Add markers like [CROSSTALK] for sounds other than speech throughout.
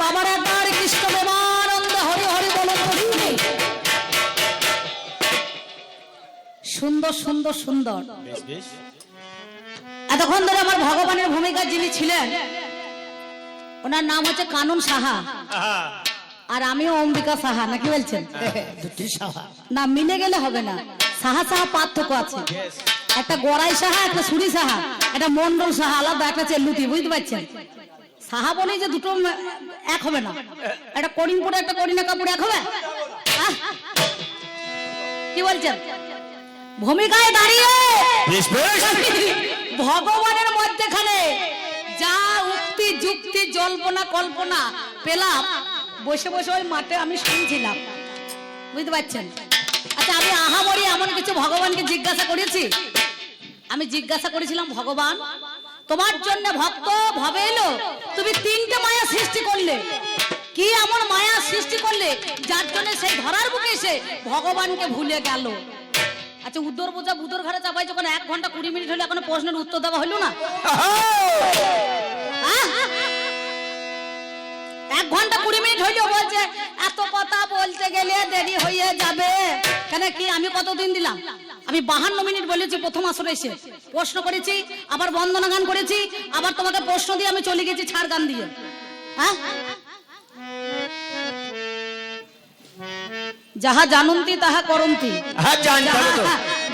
বাবার একবার কৃষ্ণ প্রেমানন্দ হরি হরি সুন্দর সুন্দর সুন্দর। এতক্ষণ ধরে আমার ভগবানের ভূমিকা যিনি ছিলেন ওনার নাম হচ্ছে কানুন সাহা। আর আমিও অম্বিকা সাহা নাকি বলছেন? না মিলে গেলে হবে না। সাহা সাহা পার্থক্য আছে। একটা গড়াই সাহা একটা সুরি সাহা একটা মন্ডল সাহা আলাদা একটা চেল্লুতি বুঝতে পারছেন? সাহা বলেই যে দুটো এক হবে না। একটা করিমপুরে একটা করিনা কাপুর এক হবে? আহ! কি বলছেন? ভূমিকায় দাঁড়িয়ে! ভগবানের মধ্যেখানে যা উক্তি যুক্তি জল্পনা কল্পনা পেলাম বসে বসে ওই মাঠে আমি শুনছিলাম। বুঝতে পারছেন? আচ্ছা আমি আহামরি এমন কিছু ভগবানকে জিজ্ঞাসা করেছি? আমি জিজ্ঞাসা করেছিলাম ভগবান তোমার জন্য ভক্ত ভাবে এলো। তুমি তিনটে মায়া সৃষ্টি করলে। কি এমন মায়া সৃষ্টি করলে যার জন্য সেই ধরার বুকে এসে ভগবানকে ভুলে গেল? আচ্ছা উত্তর বোঝা বুদর ঘরে চাপাই যখন এক ঘণ্টা কুড়ি মিনিট হলে এখনও প্রশ্নের উত্তর দেওয়া হলো না? এক ঘণ্টা কুড়ি মিনিট হইলেও বলছে এত কথা বলতে গেলে দেরি হয়ে যাবে। কেন কি? আমি কতদিন দিলাম? আমি বাহান্ন মিনিট বলেছি প্রথম আসরে এসে। প্রশ্ন করেছি আবার বন্দনা গান করেছি আবার তোমাকে প্রশ্ন দিয়ে আমি চলে গেছি ছাড় গান দিয়ে। হ্যাঁ? যাহা জানন্তি তাহা করন্তি। হ্যাঁ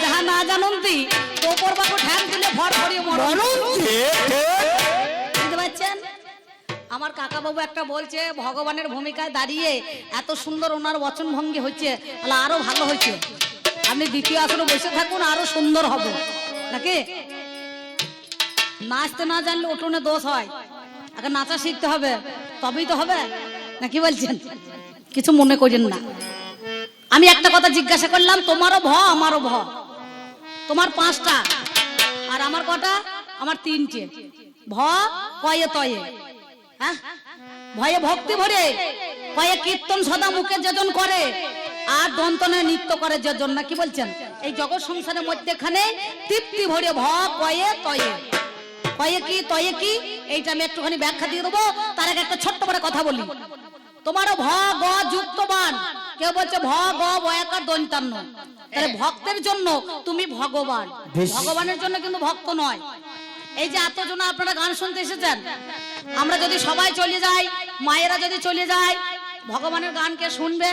যাহা না জানন্তি তো ওপর বাবু ঠ্যাং দিলে ভর ভরিয়ে মরণ। আমার কাকা বাবু একটা বলছে, ভগবানের ভূমিকায় দাঁড়িয়ে এত সুন্দর ওনার বচন ভঙ্গি হচ্ছে, তাহলে আরও ভালো হচ্ছে আপনি দ্বিতীয় আসলে বসে থাকুন, আরও সুন্দর হবে। নাকি? নাচতে না জানলে উঠোনে দোষ হয়। আগে নাচা শিখতে হবে, তবেই তো হবে। নাকি বলছেন? কিছু মনে করেন না। আমি একটা কথা জিজ্ঞাসা করলাম, তোমারও ভ, আমারও ভ? তোমার পাঁচটা, আর আমার কটা? আমার তিনটে। ভ তয়ে। ভয়ে ভক্তি ভরে ভয়ে কীর্তন সদা মুখে যেজন করে আর দন্তনে নৃত্য করে যেজন না কি বলছেন? এই জগৎ সংসারের মধ্যেখানে তৃপ্তি ভরে ভ কয়ে তয়ে। কয়ে কি তয়ে কি? এইটা আমি একটুখানি ব্যাখ্যা দিয়ে দেবো তার আগে একটা ছোট্ট করে কথা বলি। তোমারও ভ গ যুক্তবান কেউ বলছে ভ গ বয়াকার দন্তান্ন। তাহলে ভক্তের জন্য তুমি ভগবান। ভগবানের জন্য কিন্তু ভক্ত নয়। এই যে এতজন আপনারা গান শুনতে এসেছেন? আমরা যদি সবাই চলে যাই মায়েরা যদি চলে যায় ভগবানের গান কে শুনবে?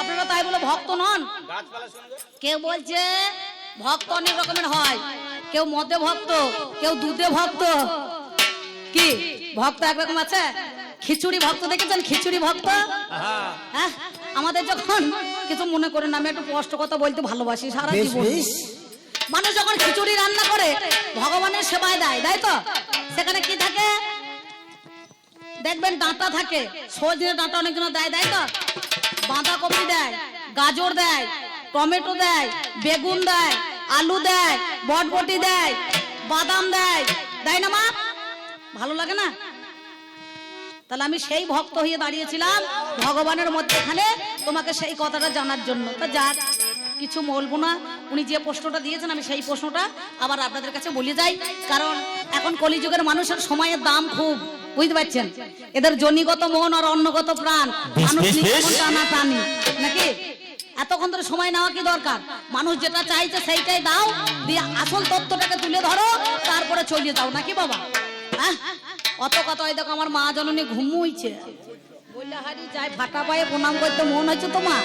আপনারা তাই বলে ভক্ত নন। কেউ বলছে ভক্ত অনেক রকমের হয়। কেউ মদে ভক্ত কেউ দুধে ভক্ত। কি? ভক্ত একরকম আছে? খিচুড়ি ভক্ত দেখেছেন? খিচুড়ি ভক্ত? হ্যাঁ? আমাদের যখন কিছু মনে করেন না, আমি একটু স্পষ্ট কথা বলতে ভালোবাসি সারা জীবন। মানুষ যখন খিচুড়ি রান্না করে, ভগবানের সেবায় দেয়, তাই তো? সেখানে কি থাকে? দেখবেন ডাঁটা থাকে সজনে ডাঁটা অনেকজন দেয় দেয় তো? বাঁধাকপি দেয়, গাজর দেয়, টমেটো দেয়, বেগুন দেয়, আলু দেয়, বটবটি দেয়, বাদাম দেয় দেয় না মা? ভালো লাগে না? তাহলে আমি সেই ভক্ত হয়ে দাঁড়িয়েছিলাম ভগবানের মধ্যে এখানে তোমাকে সেই কথাটা জানার জন্য। তা যাক, কিছু বলব না। উনি যে প্রশ্নটা দিয়েছেন আমি সেই প্রশ্নটা আবার আপনাদের কাছে বলে যাই। কারণ এখন কলিযুগের মানুষের সময়ের দাম খুব বুঝতে পারছেন? এদের জনিগত মন আর অন্নগত প্রাণ। টানা টানি নাকি? এতক্ষণ ধরে সময় নেওয়া কি দরকার? মানুষ যেটা চাইছে সেইটাই দাও দিয়ে আসল তত্ত্বটাকে তুলে ধরো তারপরে চলিয়ে দাও নাকি বাবা? হ্যাঁ? অত কথা ওই দেখো আমার মা জননী ঘুমুইছে বললে হারি যাই ফাটা পায়ে প্রণাম করতে মন হচ্ছে তো মা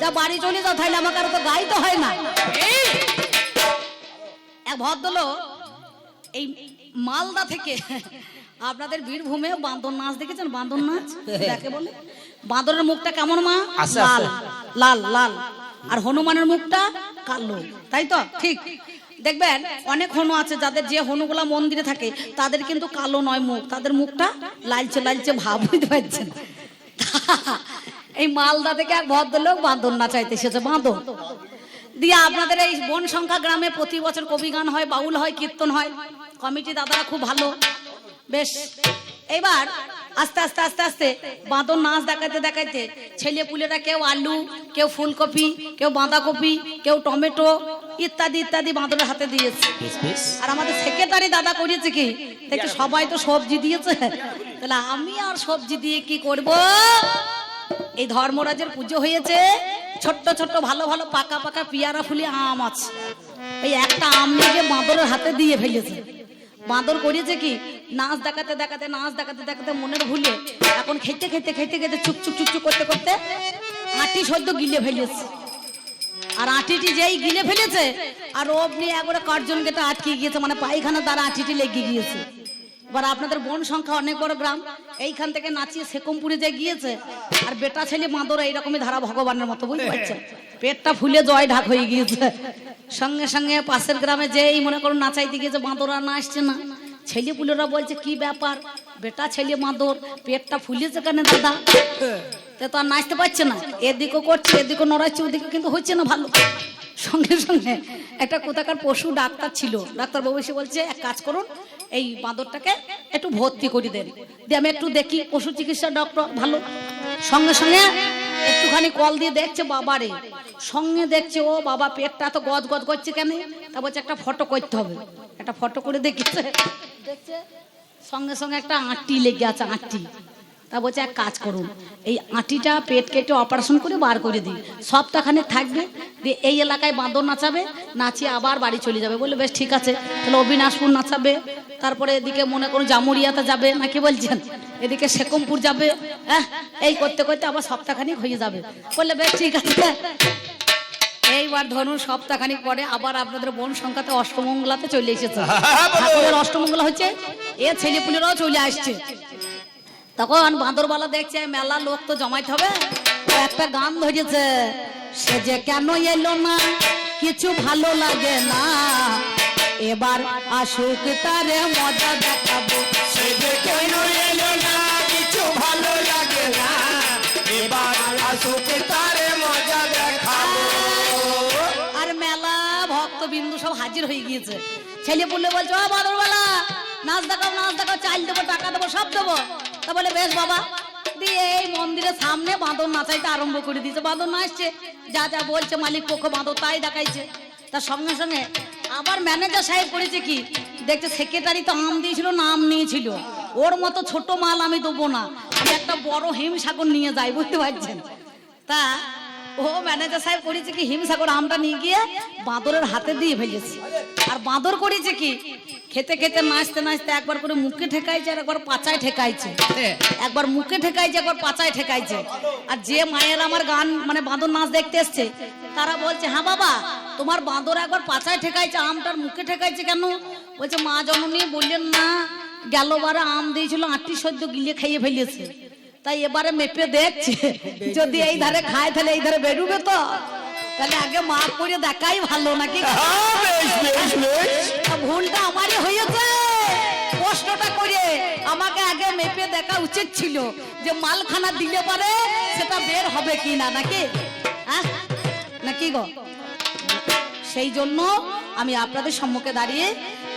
যা বাড়ি চলে যাও তাহলে আমাকে আর তো গাইতে হয় না। এই, এক ভদ্রলোক এই মালদা থেকে আপনাদের বীরভূমে বাঁদর নাচ দেখেছেন? বাঁদর নাচ? দেখে বলে? বাঁদরের মুখটা কেমন মা? লাল লাল লাল। আর হনুমানের মুখটা কালো। তাই তো? ঠিক। দেখবেন অনেক হনু আছে যাদের যে হনুগুলা মন্দিরে থাকে তাদের কিন্তু কালো নয় মুখ। তাদের মুখটা লালচে লালচে ভাব বুঝতে পারছেন এই মালদা থেকে এক ভদ্রলোক বাঁদর নাচাইতে এসেছে বাঁদর দিয়ে আপনাদের এই বন সংখ্যা গ্রামে প্রতি বছর কবি গান হয় বাউল হয় কীর্তন হয়। কমিটি দাদারা খুব ভালো। বেশ এবার আস্তে আস্তে আস্তে আস্তে বাঁদর নাচ দেখাতে দেখাইতে ছেলে পুলেরা কেউ আলু কেউ ফুলকপি কেউ বাঁধাকপি কেউ টমেটো ইত্যাদি ইত্যাদি বাঁদরের হাতে দিয়েছে। আর আমাদের সেক্রেটারি দাদা করেছে কি? দেখি সবাই তো সবজি দিয়েছে। তাহলে আমি আর সবজি দিয়ে কি করব? এই ধর্মরাজের পুজো হয়েছে। ছোট্ট ছোট্ট ভালো ভালো পাকা পাকা পিয়ারা ফুলি আম আছে। এই একটা আম নিয়ে বাঁদরের হাতে দিয়ে ফেলেছে। বাঁদর করেছে কি? নাচ দেখাতে দেখাতে, নাচ দেখাতে দেখাতে মনের ভুলে এখন খেতে খেতে খেতে খেতে চুপ চুপ চুপ করতে করতে আটি সদ্য গিলে ফেলেছে। আর আঁটিটি যেই গিলে ফেলেছে, আর অমনি একবারে কার্জন তো আটকে গিয়েছে মানে পায়খানা দ্বারা আঁটিটি লেগে গিয়েছে। এবার আপনাদের বন সংখ্যা অনেক বড় গ্রাম। এইখান থেকে নাচিয়ে সেকমপুরে যে গিয়েছে, আর বেটা ছেলে মাদর এইরকমই ধারা ভগবানের মতো, বুঝতে পারছেন? পেটটা ফুলে জয় ঢাক হয়ে গিয়েছে। সঙ্গে সঙ্গে পাশের গ্রামে যেই মনে করুন নাচাইতে গিয়েছে আর না আসছে না। ছেলে পুলেরা বলছে, কি ব্যাপার? বেটা ছেলে মাদর, পেটটা ফুলেছে কেন দাদা? তে তো আর নাচতে পারছে না। এদিকও করছে, এদিকও নড়াচ্ছে ওদিকে কিন্তু হচ্ছে না ভালো। সঙ্গে সঙ্গে একটা কোথাকার পশু ডাক্তার ছিল। ডাক্তার বাবু এসে বলছে, এক কাজ করুন এই বাঁদরটাকে একটু ভর্তি করে দেন। দিয়ে আমি একটু দেখি পশু চিকিৎসা ডক্টর ভালো। সঙ্গে সঙ্গে একটুখানি কল দিয়ে দেখছে বাবারে। সঙ্গে দেখছে ও বাবা পেটটা তো গদ গদ করছে কেন? তা বলছে একটা ফটো করতে হবে। একটা ফটো করে দেখেছে দেখছে? সঙ্গে সঙ্গে একটা আঁটি লেগে আছে আঁটি। তা বলছে এক কাজ করুন। এই আঁটিটা পেট কেটে অপারেশন করে বার করে দিই সপ্তাহখানে থাকবে দিয়ে এই এলাকায় বাঁদর নাচাবে নাচিয়ে আবার বাড়ি চলে যাবে। বলে বেশ ঠিক আছে। তাহলে অবিনাশপুর নাচাবে তারপরে এদিকে মনে করুন জামুরিয়াতে যাবে নাকি বলছেন? এদিকে সেকমপুর যাবে হ্যাঁ? এই করতে করতে আবার সপ্তাহখানিক হয়ে যাবে। বললে বেশ ঠিক আছে। এইবার ধরুন সপ্তাহখানিক পরে আবার আপনাদের বন সংখ্যাতে অষ্টমঙ্গলাতে চলে এসেছে। ঠাকুরের অষ্টমঙ্গলা হচ্ছে এ ছেলেপুলেরাও চলে আসছে। তখন বাঁদরবালা দেখছে, মেলা লোক তো জমাইতে হবে। একটা গান ধরেছে, সে যে কেন এলো না, কিছু ভালো লাগে না। এবার আসুক তারে মজা দেখাবো, সে যে কেন এলো না, কিছু ভালো লাগে না। এবার আসুক তারে মজা দেখাবো। আর মেলা ভক্ত বিন্দু সব হাজির হয়ে গিয়েছে। ছেলে পুলে বলছে, ও বাদরবালা, নাচ দেখাও নাচ দেখাও, চাল দেবো, টাকা দেবো, সব দেবো। তা বলে, বেশ বাবা। দিয়ে এই মন্দিরের সামনে বাঁদর নাচাইতে আরম্ভ করে দিয়েছে। বাঁদর নাচছে, যা যা বলছে মালিক পক্ষ বাঁদর তাই দেখাইছে। তার সঙ্গে সঙ্গে আবার ম্যানেজার সাহেব করেছে কি, দেখছে সেক্রেটারি তো আম দিয়েছিল নাম নিয়েছিল। ওর মতো ছোট মাল আমি দেবো না, আমি একটা বড় হিমসাগর নিয়ে যাই, বুঝতে পারছেন? তা ও ম্যানেজার সাহেব করেছে কি, হিমসাগর আমটা নিয়ে গিয়ে বাঁদরের হাতে দিয়ে ফেলেছে। আর বাঁদর করেছে কি খেতে খেতে নাচতে নাচতে একবার করে মুখে ঠেকাইছে আর একবার পাচায় ঠেকাইছে। একবার মুখে ঠেকাইছে একবার পাচায় ঠেকাইছে। আর যে মায়ের আমার গান মানে বাঁদর নাচ দেখতে এসছে তারা বলছে হ্যাঁ বাবা তোমার বাঁদর একবার পাচায় ঠেকাইছে আমটার মুখে ঠেকাইছে কেন? বলছে মা জননী বললেন না গেল বারে আম দিয়েছিল আটটি সদ্য গিলে খাইয়ে ফেলেছে। তাই এবারে মেপে দেখছে যদি এই ধারে খায় তাহলে এই ধারে বেরুবে তো। তাহলে আগে মা করে দেখাই ভালো নাকি? ভুলটা আমারই হয়েছে। প্রশ্নটা করে আমাকে আগে মেপে দেখা উচিত ছিল যে মালখানা দিলে পারে সেটা বের হবে কি না নাকি? নাকি গো? সেই জন্য আমি আপনাদের সম্মুখে দাঁড়িয়ে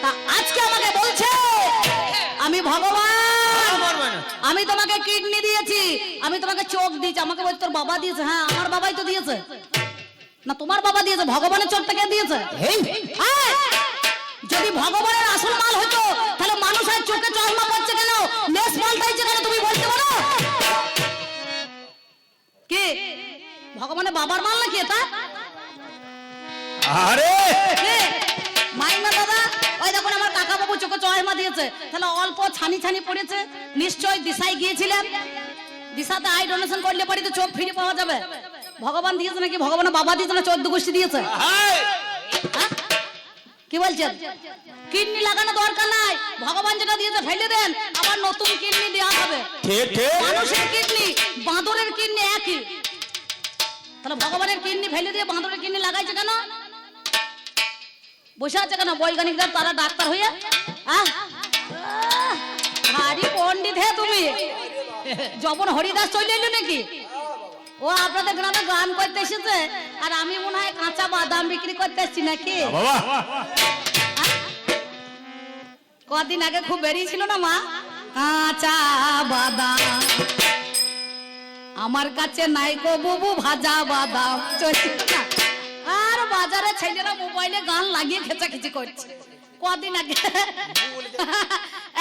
তা আজকে আমাকে বলছে আমি ভগবান আমি তোমাকে কিডনি দিয়েছি আমি তোমাকে চোখ দিয়েছি আমাকে বলছে তোর বাবা দিয়েছে। হ্যাঁ আমার বাবাই তো দিয়েছে। না তোমার বাবা দিয়েছে ভগবানের চোখটা কে দিয়েছে? ভগবানের আসল মাল হতো। তাহলে মানুষ আর চোখে চশমা পড়ছে কেন? লেস পাল্টাইছে কেন তুমি বলতে পারো? কে? ভগবানের বাবার মাল নাকি এটা? আরে! মাইনা দাদা ওই দেখুন আমার কাকা বাবু চোখে চশমা দিয়েছে। তাহলে অল্প ছানি ছানি পড়েছে। নিশ্চয় দিশায় গিয়েছিলেন। দিশাতে আই ডোনেশন করলে পরে তো চোখ ফিরে পাওয়া যাবে। ভগবান দিয়েছে নাকি? ভগবানের বাবা দিয়েছে না? চোদ্দ গোষ্ঠী দিয়েছে। হ্যাঁ? কি বলছেন? কিডনি লাগানো দরকার নাই। ভগবান যেটা দিয়েছে ফেলে দেন। আবার নতুন কিডনি দেওয়া হবে। ঠিক ঠিক। মানুষের কিডনি বাঁদরের কিডনি একই। তাহলে ভগবানের কিডনি ফেলে দিয়ে বাঁদরের কিডনি লাগাইছে কেন? বসে আছে কেন? বৈজ্ঞানিকরা তারা ডাক্তার হয়ে? হ্যাঁ ভারী পণ্ডিত হে তুমি। যখন হরিদাস চলে এলো নাকি? ও আপনাদের গ্রামে গান করতে এসেছে? আর আমি মনে হয় কাঁচা বাদাম বিক্রি করতে এসেছি নাকি? কদিন আগে খুব বেরিয়েছিল না মা? কাঁচা বাদাম। আমার কাছে নাই গো বুবু ভাজা বাদাম। না। আর বাজারে ছেলেরা মোবাইলে গান লাগিয়ে খেচাখেচি করছে। কদিন আগে?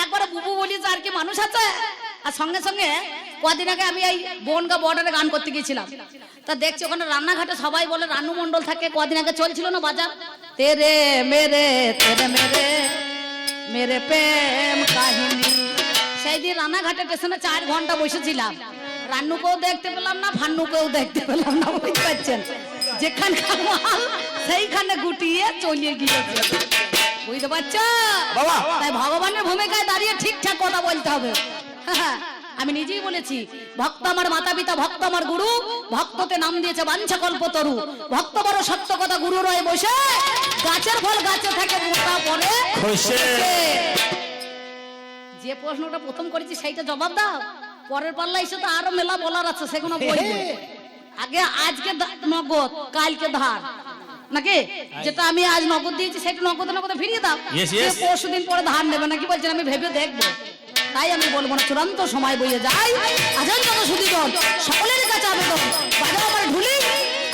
একবার বুবু বলি আর কি মানুষ আছে? আর সঙ্গে সঙ্গে কদিন আগে আমি এই বনগা বর্ডারে গান করতে গিয়েছিলাম। তা দেখছি ওখানে রান্নাঘাটে সবাই বলে রানু মন্ডল থাকে কদিন আগে চলছিল না বাজার? তেরে মেরে তেরে মেরে মেরে প্রেম কাহিনী। সেই দিন রানাঘাটে স্টেশনে চার ঘণ্টা বসেছিলাম। রান্নুকেও দেখতে পেলাম না ফান্নুকেও দেখতে পেলাম না বুঝতে পারছেন? যেখানকার মাল সেইখানে গুটিয়ে চলিয়ে গিয়েছে। বুঝতে পারছ? তাই ভগবানের ভূমিকায় দাঁড়িয়ে ঠিকঠাক কথা বলতে হবে। হ্যাঁ, আমি নিজেই বলেছি ভক্ত আমার মাতা পিতা ভক্ত আমার গুরু ভক্ততে নাম দিয়েছে বাঞ্ছা কল্প তরু। ভক্ত বড় সত্য কথা গুরু রয়ে বসে গাছের ফল গাছে থাকে মোটা পরে। যে প্রশ্নটা প্রথম করেছি সেইটা জবাব দাও। পরের পাল্লা এসে তো আরও মেলা বলার আছে সেগুলো বলব আগে আজকে নগদ কালকে ধার। নাকি? যেটা আমি আজ নগদ দিয়েছি সেটা নগদ নগদ ফিরিয়ে দাও. পরশু দিন পরে ধার নেবে নাকি বলছেন আমি ভেবে দেখব। তাই আমি বলব না চূড়ান্ত সময় বইয়ে যাই আজান যত সুদীগণ সকলের কাছে আবেদন বাজার আমার ঢুলি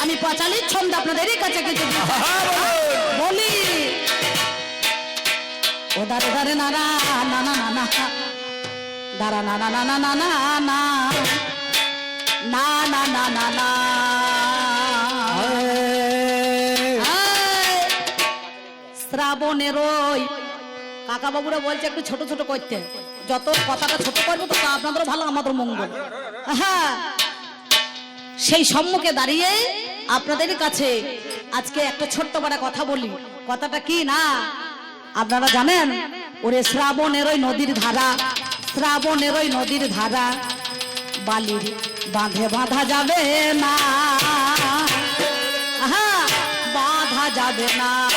আমি পাঁচালির ছন্দ আপনাদেরই কাছে কিছু বলি ও দারে দারে নানা না না দাঁড়া না না নানা না না না না না না শ্রাবণের ওই বাবুরা বলছে একটু ছোট ছোট করতে। যত কথাটা ছোট করব তো আপনাদেরও ভালো আমাদের মঙ্গল। হ্যাঁ। সেই সম্মুখে দাঁড়িয়ে আপনাদের কাছে আজকে একটা ছোট্ট বড় কথা বলি। কথাটা কি না? আপনারা জানেন ওরে শ্রাবণের ওই নদীর ধারা শ্রাবণের ওই নদীর ধারা বালির বাঁধে বাঁধা যাবে না। আহা, বাঁধা যাবে না।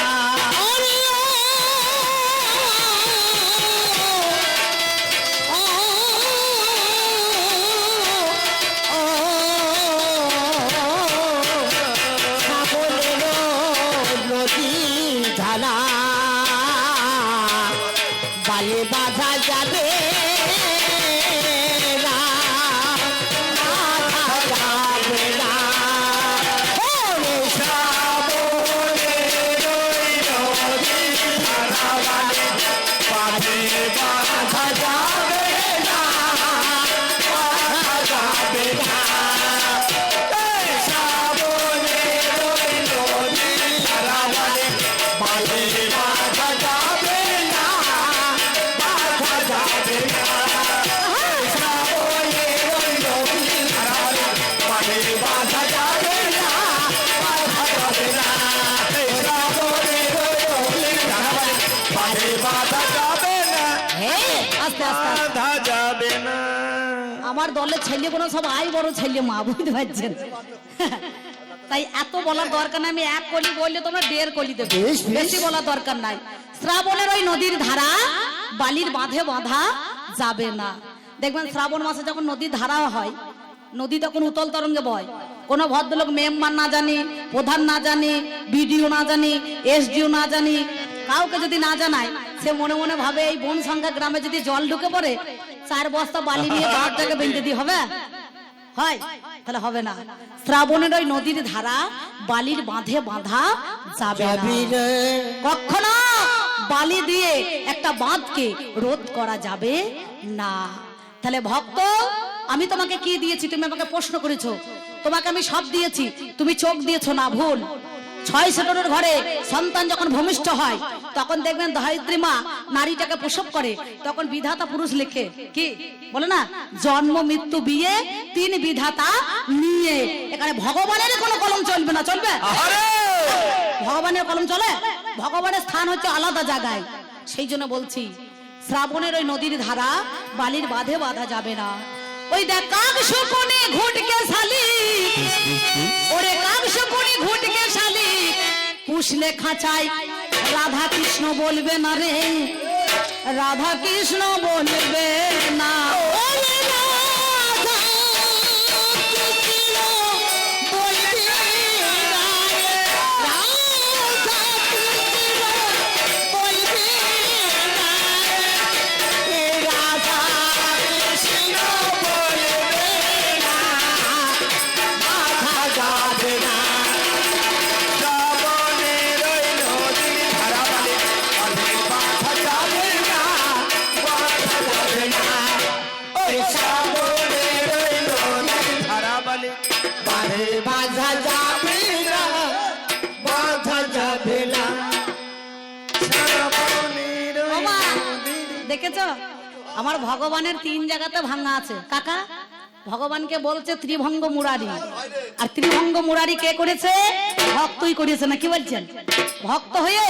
দলের ছেলেগুলো সব আই বড় ছেলে মা বুঝতে পারছেন? তাই এত বলার দরকার নাই আমি এক কলি বললে তোমরা দেড় কলি দেবে। বেশ, বলার দরকার নাই। শ্রাবণের ওই নদীর ধারা বালির বাঁধে বাঁধা যাবে না। দেখবেন শ্রাবণ মাসে যখন নদীর ধারা হয় নদী তখন উতল তরঙ্গে বয়। কোন ভদ্রলোক মেম্বার না জানি প্রধান না জানি বিডিও না জানি এসডিও না জানি কাউকে যদি না জানায় সে মনে মনে ভাবে এই বন সংখ্যা গ্রামে যদি জল ঢুকে পড়ে চার বস্তা বালি নিয়ে বাঘটাকে বেঁধে দিয়ে হবে? হয় তাহলে হবে না। শ্রাবণের ওই নদীর ধারা বালির বাঁধে বাঁধা যাবে কখনো বালি দিয়ে একটা বাঁধকে রোধ করা যাবে না। তাহলে ভক্ত আমি তোমাকে কি দিয়েছি? তুমি আমাকে প্রশ্ন করেছ। তোমাকে আমি সব দিয়েছি। তুমি চোখ দিয়েছ না ভুল। ছয় সেটরের ঘরে সন্তান যখন ভূমিষ্ঠ হয় তখন দেখবেন ধরিত্রী মা নারীটাকে প্রসব করে। তখন বিধাতা পুরুষ লেখে কি? বলে না জন্ম মৃত্যু বিয়ে তিন বিধাতা নিয়ে। এখানে ভগবানের কোনো কলম চলবে না চলবে! ভগবানের কলম চলে? ভগবানের স্থান হচ্ছে আলাদা জায়গায়। সেই জন্য বলছি শ্রাবণের ওই নদীর ধারা বালির বাঁধে বাঁধা যাবে না। ওই দেখ, কাক শকুনি ঘুটকে শালি ওরে কাক শকুনি ঘুটকে শালি পুষলে খাঁচাই রাধা কৃষ্ণ বলবে না রে। রাধা কৃষ্ণ বলবে না। আমার ভগবানের তিন জায়গাতে ভাঙা আছে। কাকা, ভগবানকে বলছে ত্রিভঙ্গ মুরারি। আর ত্রিভঙ্গ মুরারি কে করেছে? ভক্তই করেছে না, কি বলছেন? ভক্ত হয়ে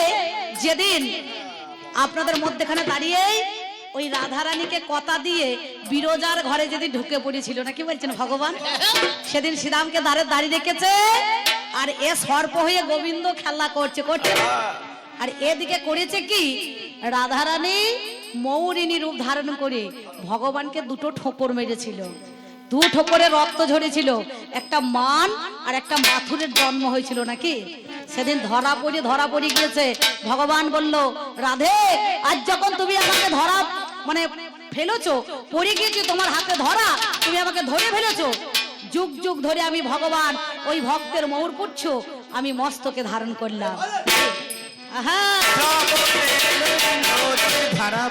যেদিন আপনাদের মধ্যেখানে দাঁড়িয়েই ওই রাধারানীকে কথা দিয়ে বিরোজার ঘরে যেদিন ঢুকে পড়েছিল, না কি বলছেন ভগবান? সেদিন শ্রীরামকে দাঁড়ে দাঁড়িয়ে রেখেছে আর এ সর্প হয়ে গোবিন্দ খেলা করছে করছে। আর এদিকে করেছে কি? রাধারানী মৌরিনী রূপ ধারণ করে ভগবানকে দুটো ঠোকর মেরেছিল। দু ঠোপরে রক্ত ঝরেছিল। একটা মান আর একটা মাথুরের জন্ম হয়েছিল নাকি? সেদিন ধরা পড়ে ধরা পড়ে গিয়েছে। ভগবান বলল, রাধে, আজ যখন তুমি আমাকে ধরা মানে ফেলেছো, পড়ে গিয়েছি তোমার হাতে ধরা, তুমি আমাকে ধরে ফেলেছো। যুগ যুগ ধরে আমি ভগবান, ওই ভক্তের মৌর পুচ্ছ আমি মস্তকে ধারণ করলাম। ধারা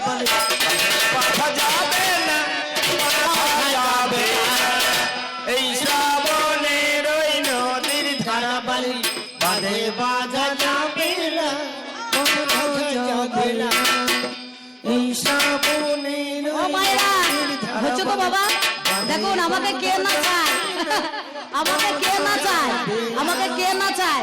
এই শ্রাবণের ওই নদীর ধারা বালি বাঁধে বাধা যাবে না বাধা যাবে না এই শ্রাবণের বাবা? দেখুন, [LAUGHS] আমাকে কে না চায়? আমাকে কে না চায়? আমাকে কে না চায়?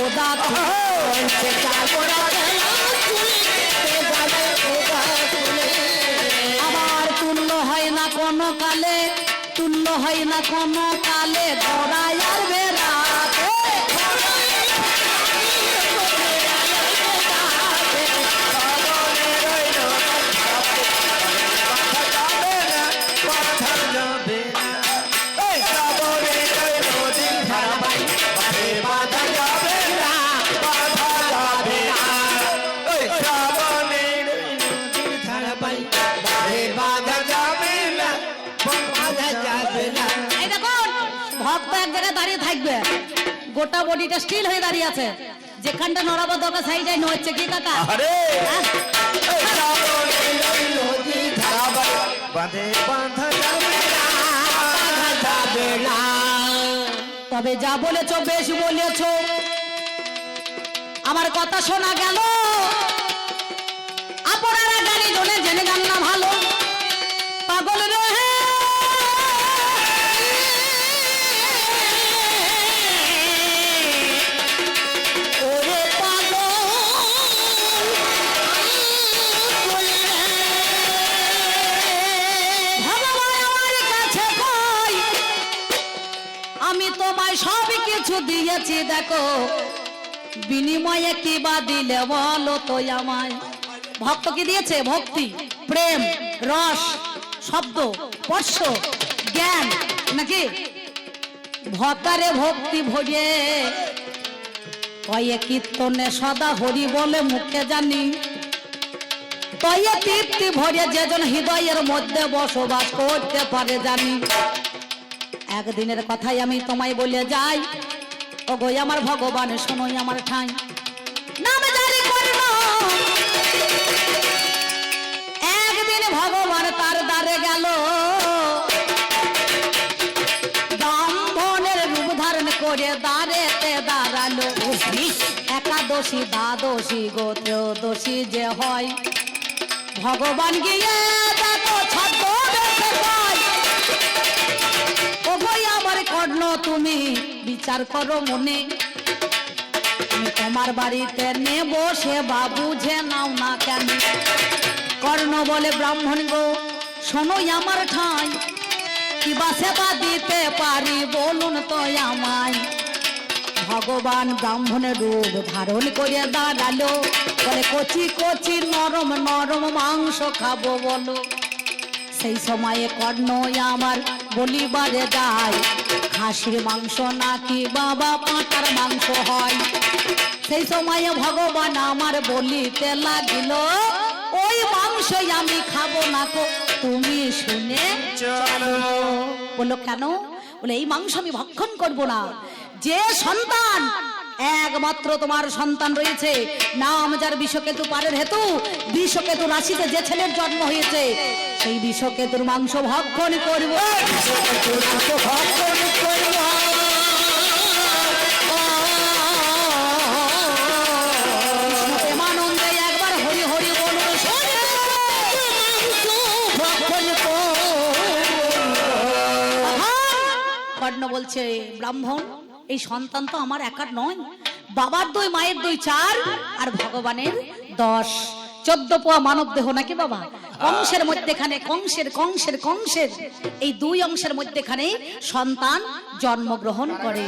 গোদা কুলে। আবার তুল্য হয় না কোনো কালে তুল্য হয় না কোনো কালে ধরাই গোটা বডিটা স্টিল হয়ে দাঁড়িয়ে আছে যেখানটা নড়াবার দরকার সাইডে নড়ছে কি কাকা আরে হ্যাঁ? বাঁধে বাঁধা যাবে না বাঁধা যাবে না তবে যা বলেছ বেশ বলেছ আমার কথা শোনা গেল কিছু দিয়েছি দেখো। বিনিময়ে কি বা দিলে বলো তো আমায়? ভক্ত কি দিয়েছে? ভক্তি, প্রেম, রস, শব্দ, স্পর্শ, জ্ঞান, নাকি? ভকারে ভক্তি ভরিয়ে কয়ে কীর্তনে সদা হরি বলে মুখে জানি। তয়ে তৃপ্তি ভরে যেজন হৃদয়ের মধ্যে বসবাস করতে পারে জানি। একদিনের কথাই আমি তোমায় বলে যাই। ও গো আমার ভগবান, শোনোই আমার ঠাই। একদিন ভগবান তার দ্বারে গেল। ব্রাহ্মণের রূপ ধারণ করে দ্বারেতে দাঁড়াল। একাদশী, দ্বাদশী গোত্রদশী যে হয়। ভগবান গিয়ে দেখো কর্ণ তুমি, বিচার করো মনে। তোমার বাড়িতে নেব সে বাবু যে নাও না কেন? কর্ণ বলে, ব্রাহ্মণ গো, শোনোই আমার ঠাই। কি বা সেবা দিতে পারি বলুন তো আমায়। ভগবান ব্রাহ্মণের রূপ ধারণ করে দাঁড়াল। বলে, কচি কচি নরম নরম মাংস খাব বলো। সেই সময়ে কর্ণ আমার বলিবারে যায়। খাসির মাংস নাকি বাবা পাঁটার মাংস হয়? সেই সময়ে ভগবান আমার বলিতে লাগিল ওই মাংসই আমি খাব না তো তুমি শুনে চলো। বলল কেন? বলে এই মাংস আমি ভক্ষণ করব না। যে সন্তান একমাত্র তোমার সন্তান রয়েছে। নাম যার বিষকেতু পারের হেতু, বিষকেতু রাশিতে যে ছেলের জন্ম হয়েছে, সেই বিষকেতুর মাংস ভক্ষণ করব। বলছে, ব্রাহ্মণ এই সন্তান তো আমার একার নয়। বাবার দই, মায়ের দই চার, আর ভগবানের দশ। চোদ্দ পোয়া মানব দেহ নাকি বাবা? কংসের মধ্যেখানে কংসের কংসের কংসের। এই দুই অংশের মধ্যেখানে সন্তান জন্মগ্রহণ করে।